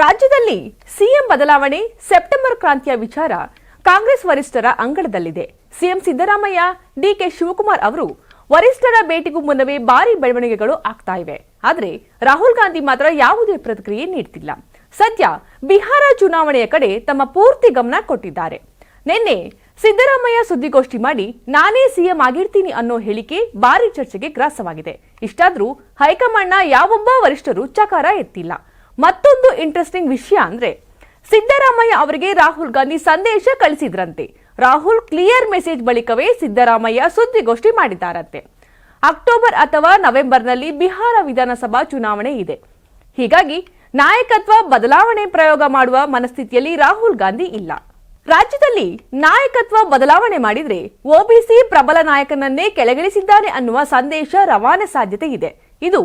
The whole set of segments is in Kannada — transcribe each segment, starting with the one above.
ರಾಜ್ಯದಲ್ಲಿ ಸಿಎಂ ಬದಲಾವಣೆ, ಸೆಪ್ಟೆಂಬರ್ ಕ್ರಾಂತಿಯ ವಿಚಾರ ಕಾಂಗ್ರೆಸ್ ವರಿಷ್ಠರ ಅಂಗಳದಲ್ಲಿದೆ. CM Siddaramaiah, D K Shivakumar ಅವರು ವರಿಷ್ಠರ ಭೇಟಿಗೂ ಮುನ್ನವೇ ಭಾರಿ ಬೆಳವಣಿಗೆಗಳು ಆಗ್ತಾ ಇವೆ. ಆದರೆ ರಾಹುಲ್ ಗಾಂಧಿ ಮಾತ್ರ ಯಾವುದೇ ಪ್ರತಿಕ್ರಿಯೆ ನೀಡ್ತಿಲ್ಲ. ಸದ್ಯ ಬಿಹಾರ ಚುನಾವಣೆಯ ಕಡೆ ತಮ್ಮ ಪೂರ್ತಿ ಗಮನ ಕೊಟ್ಟಿದ್ದಾರೆ. ನಿನ್ನೆ ಸಿದ್ದರಾಮಯ್ಯ ಸುದ್ದಿಗೋಷ್ಠಿ ಮಾಡಿ, ನಾನೇ ಸಿಎಂ ಆಗಿರ್ತೀನಿ ಅನ್ನೋ ಹೇಳಿಕೆ ಭಾರಿ ಚರ್ಚೆಗೆ ಗ್ರಾಸವಾಗಿದೆ. ಇಷ್ಟಾದ್ರೂ ಹೈಕಮಾಂಡ್ನ ಯಾವೊಬ್ಬ ವರಿಷ್ಠರು ಚಕಾರ ಎತ್ತಿಲ್ಲ. ಮತ್ತೊಂದು ಇಂಟ್ರೆಸ್ಟಿಂಗ್ ವಿಷಯ ಅಂದ್ರೆ ಸಿದ್ದರಾಮಯ್ಯ ಅವರಿಗೆ ರಾಹುಲ್ ಗಾಂಧಿ ಸಂದೇಶ ಕಳಿಸಿದ್ರಂತೆ. ರಾಹುಲ್ ಕ್ಲಿಯರ್ ಮೆಸೇಜ್ ಬಳಿಕವೇ ಸಿದ್ದರಾಮಯ್ಯ ಸುದ್ದಿಗೋಷ್ಠಿ ಮಾಡಿದ್ದಾರಂತೆ. ಅಕ್ಟೋಬರ್ ಅಥವಾ ನವೆಂಬರ್ನಲ್ಲಿ ಬಿಹಾರ ವಿಧಾನಸಭಾ ಚುನಾವಣೆ ಇದೆ. ಹೀಗಾಗಿ ನಾಯಕತ್ವ ಬದಲಾವಣೆ ಪ್ರಯೋಗ ಮಾಡುವ ಮನಸ್ಥಿತಿಯಲ್ಲಿ ರಾಹುಲ್ ಗಾಂಧಿ ಇಲ್ಲ. ರಾಜ್ಯದಲ್ಲಿ ನಾಯಕತ್ವ ಬದಲಾವಣೆ ಮಾಡಿದ್ರೆ ಒಬಿಸಿ ಪ್ರಬಲ ನಾಯಕನನ್ನೇ ಕೆಳಗಿಳಿಸಿದ್ದಾನೆ ಅನ್ನುವ ಸಂದೇಶ ರವಾನೆ ಸಾಧ್ಯತೆ ಇದೆ. ಇದು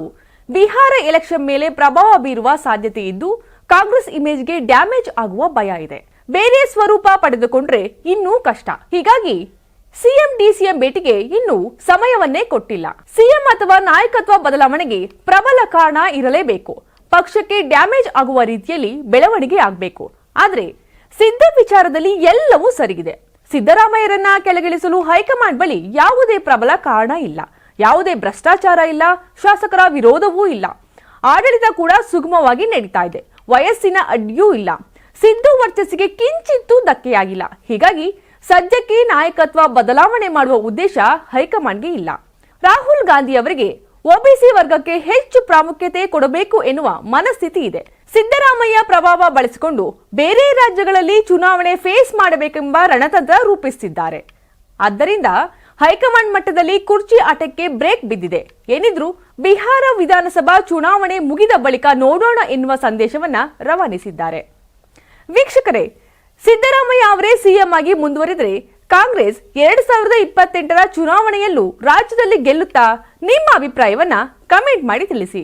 ಬಿಹಾರ ಎಲೆಕ್ಷನ್ ಮೇಲೆ ಪ್ರಭಾವ ಬೀರುವ ಸಾಧ್ಯತೆ ಇದ್ದು, ಕಾಂಗ್ರೆಸ್ ಇಮೇಜ್ಗೆ ಡ್ಯಾಮೇಜ್ ಆಗುವ ಭಯ ಇದೆ. ಬೇರೆ ಸ್ವರೂಪ ಪಡೆದುಕೊಂಡ್ರೆ ಇನ್ನೂ ಕಷ್ಟ. ಹೀಗಾಗಿ ಸಿಎಂ, ಡಿಸಿಎಂ ಭೇಟಿಗೆ ಇನ್ನೂ ಸಮಯವನ್ನೇ ಕೊಟ್ಟಿಲ್ಲ. ಸಿಎಂ ಅಥವಾ ನಾಯಕತ್ವ ಬದಲಾವಣೆಗೆ ಪ್ರಬಲ ಕಾರಣ ಇರಲೇಬೇಕು. ಪಕ್ಷಕ್ಕೆ ಡ್ಯಾಮೇಜ್ ಆಗುವ ರೀತಿಯಲ್ಲಿ ಬೆಳವಣಿಗೆ ಆಗಬೇಕು. ಆದರೆ ಸಿದ್ಧ ವಿಚಾರದಲ್ಲಿ ಎಲ್ಲವೂ ಸರಿಗಿದೆ. ಸಿದ್ದರಾಮಯ್ಯರನ್ನ ಕೆಳಗಿಳಿಸಲು ಹೈಕಮಾಂಡ್ ಬಳಿ ಯಾವುದೇ ಪ್ರಬಲ ಕಾರಣ ಇಲ್ಲ. ಯಾವುದೇ ಭ್ರಷ್ಟಾಚಾರ ಇಲ್ಲ, ಶಾಸಕರ ವಿರೋಧವೂ ಇಲ್ಲ. ಆಡಳಿತ ಕೂಡ ಸುಗಮವಾಗಿ ನಡೀತಾ ಇದೆ. ವಯಸ್ಸಿನ ಅಡ್ಡಿಯೂ ಇಲ್ಲ. ಸಿದ್ದು ವರ್ಚಸ್ಸಿಗೆ ಕಿಂಚಿತ್ತೂ ಧಕ್ಕೆಯಾಗಿಲ್ಲ. ಹೀಗಾಗಿ ಸದ್ಯಕ್ಕೆ ನಾಯಕತ್ವ ಬದಲಾವಣೆ ಮಾಡುವ ಉದ್ದೇಶ ಹೈಕಮಾಂಡ್ಗೆ ಇಲ್ಲ. ರಾಹುಲ್ ಗಾಂಧಿ ಅವರಿಗೆ ಒಬಿಸಿ ವರ್ಗಕ್ಕೆ ಹೆಚ್ಚು ಪ್ರಾಮುಖ್ಯತೆ ಕೊಡಬೇಕು ಎನ್ನುವ ಮನಸ್ಥಿತಿ ಇದೆ. ಸಿದ್ದರಾಮಯ್ಯ ಪ್ರಭಾವ ಬಳಸಿಕೊಂಡು ಬೇರೆ ರಾಜ್ಯಗಳಲ್ಲಿ ಚುನಾವಣೆ ಫೇಸ್ ಮಾಡಬೇಕೆಂಬ ರಣತಂತ್ರ ರೂಪಿಸುತ್ತಿದ್ದಾರೆ ಆದ್ದರಿಂದ ಹೈಕಮಾಂಡ್ ಮಟ್ಟದಲ್ಲಿ ಕುರ್ಚಿ ಆಟಕ್ಕೆ ಬ್ರೇಕ್ ಬಿದ್ದಿದೆ. ಏನಿದ್ರು ಬಿಹಾರ ವಿಧಾನಸಭಾ ಚುನಾವಣೆ ಮುಗಿದ ಬಳಿಕ ನೋಡೋಣ ಎನ್ನುವ ಸಂದೇಶವನ್ನ ರವಾನಿಸಿದ್ದಾರೆ. ವೀಕ್ಷಕರೇ, ಸಿದ್ದರಾಮಯ್ಯ ಅವರೇ ಸಿಎಂ ಆಗಿ ಮುಂದುವರಿದರೆ ಕಾಂಗ್ರೆಸ್ ಎರಡ್ ಸಾವಿರದ ಇಪ್ಪತ್ತೆಂಟರ ಚುನಾವಣೆಯಲ್ಲೂ ರಾಜ್ಯದಲ್ಲಿ ಗೆಲ್ಲುತ್ತಾ ನಿಮ್ಮ ಅಭಿಪ್ರಾಯವನ್ನ ಕಮೆಂಟ್ ಮಾಡಿ ತಿಳಿಸಿ.